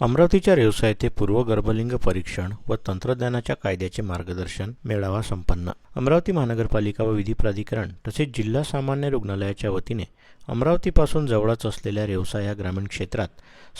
अमरावतीच्या रेवसा येथे पूर्व गर्भलिंग परीक्षण व तंत्रज्ञानाच्या कायद्याचे मार्गदर्शन मेळावा संपन्न. अमरावती महानगरपालिका व विधी प्राधिकरण तसेच जिल्हा सामान्य रुग्णालयाच्या वतीने अमरावतीपासून जवळच असलेल्या रेवसा या ग्रामीण क्षेत्रात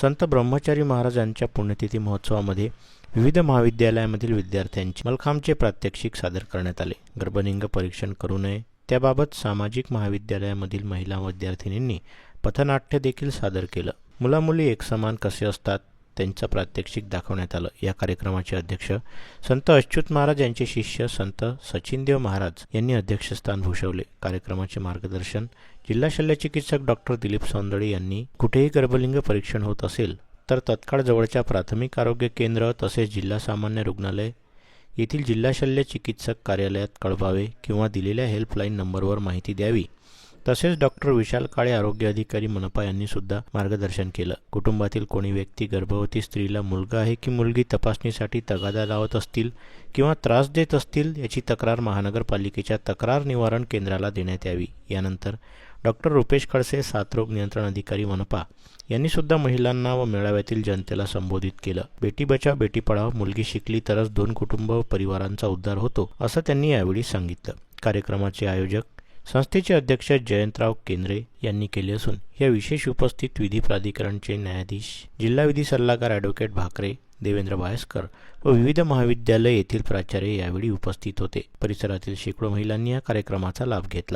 संत ब्रह्मचारी महाराज यांच्या पुण्यतिथी महोत्सवामध्ये विविध महाविद्यालयामधील विद्यार्थ्यांचे मलखांबचे प्रात्यक्षिक सादर करण्यात आले. गर्भलिंग परीक्षण करू नये त्याबाबत सामाजिक महाविद्यालयामधील महिला विद्यार्थिनींनी पथनाट्य देखील सादर केलं. मुलामुली एकसमान कसे असतात? त्यांचं प्रात्यक्षिक दाखवण्यात आलं. या कार्यक्रमाचे अध्यक्ष संत अच्युत महाराज यांचे शिष्य संत सचिनदेव महाराज यांनी अध्यक्षस्थान भूषवले. कार्यक्रमाचे मार्गदर्शन जिल्हा शल्यचिकित्सक डॉक्टर दिलीप सौंदळे यांनी कुठेही गर्भलिंग परीक्षण होत असेल तर तत्काळ जवळच्या प्राथमिक आरोग्य केंद्र तसेच जिल्हा सामान्य रुग्णालय येथील जिल्हा शल्य चिकित्सक कार्यालयात कळवावे किंवा दिलेल्या हेल्पलाईन नंबरवर माहिती द्यावी. तसेच डॉक्टर विशाल काळे आरोग्य अधिकारी मनपा यांनी सुद्धा मार्गदर्शन केलं. कुटुंबातील कोणी व्यक्ती गर्भवती स्त्रीला मुलगा आहे की मुलगी तपासणीसाठी तगादा लावत असतील किंवा त्रास देत असतील याची तक्रार महानगरपालिकेच्या तक्रार निवारण केंद्राला देण्यात यावी. यानंतर डॉक्टर रुपेश खडसे साथरोग नियंत्रण अधिकारी मनपा यांनी सुद्धा महिलांना व मेळाव्यातील जनतेला संबोधित केलं. बेटी बचाव बेटी पढाव मुलगी शिकली तरच दोन कुटुंब व परिवारांचा उद्धार होतो असं त्यांनी यावेळी सांगितलं. कार्यक्रमाचे आयोजक संस्थेचे अध्यक्ष जयंतराव केंद्रे यांनी केले असून या विशेष उपस्थित विधी प्राधिकरणचे न्यायाधीश जिल्हा विधी सल्लागार ॲडव्होकेट भाकरे देवेंद्र बायस्कर व विविध महाविद्यालय येथील प्राचार्य यावेळी उपस्थित होते. परिसरातील शेकडो महिलांनी या कार्यक्रमाचा लाभ घेतला.